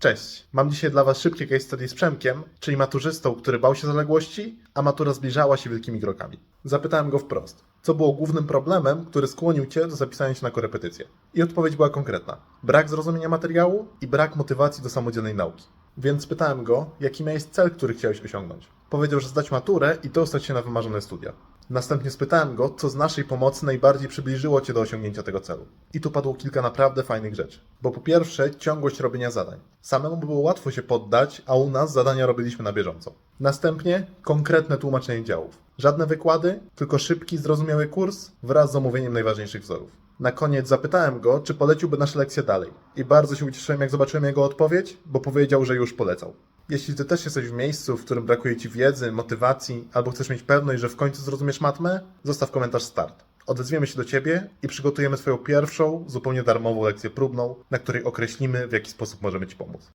Cześć, mam dzisiaj dla Was szybkie case study z Przemkiem, czyli maturzystą, który bał się zaległości, a matura zbliżała się wielkimi krokami. Zapytałem go wprost, co było głównym problemem, który skłonił Cię do zapisania się na korepetycję. I odpowiedź była konkretna. Brak zrozumienia materiału i brak motywacji do samodzielnej nauki. Więc pytałem go, jaki miałeś cel, który chciałeś osiągnąć. Powiedział, że zdać maturę i dostać się na wymarzone studia. Następnie spytałem go, co z naszej pomocy najbardziej przybliżyło Cię do osiągnięcia tego celu. I tu padło kilka naprawdę fajnych rzeczy. Bo po pierwsze, ciągłość robienia zadań. Samemu było łatwo się poddać, a u nas zadania robiliśmy na bieżąco. Następnie konkretne tłumaczenie działów. Żadne wykłady, tylko szybki, zrozumiały kurs wraz z omówieniem najważniejszych wzorów. Na koniec zapytałem go, czy poleciłby nasze lekcje dalej. I bardzo się ucieszyłem, jak zobaczyłem jego odpowiedź, bo powiedział, że już polecał. Jeśli ty też jesteś w miejscu, w którym brakuje ci wiedzy, motywacji, albo chcesz mieć pewność, że w końcu zrozumiesz matmę, zostaw komentarz start. Odezwiemy się do ciebie i przygotujemy twoją pierwszą, zupełnie darmową lekcję próbną, na której określimy, w jaki sposób możemy ci pomóc.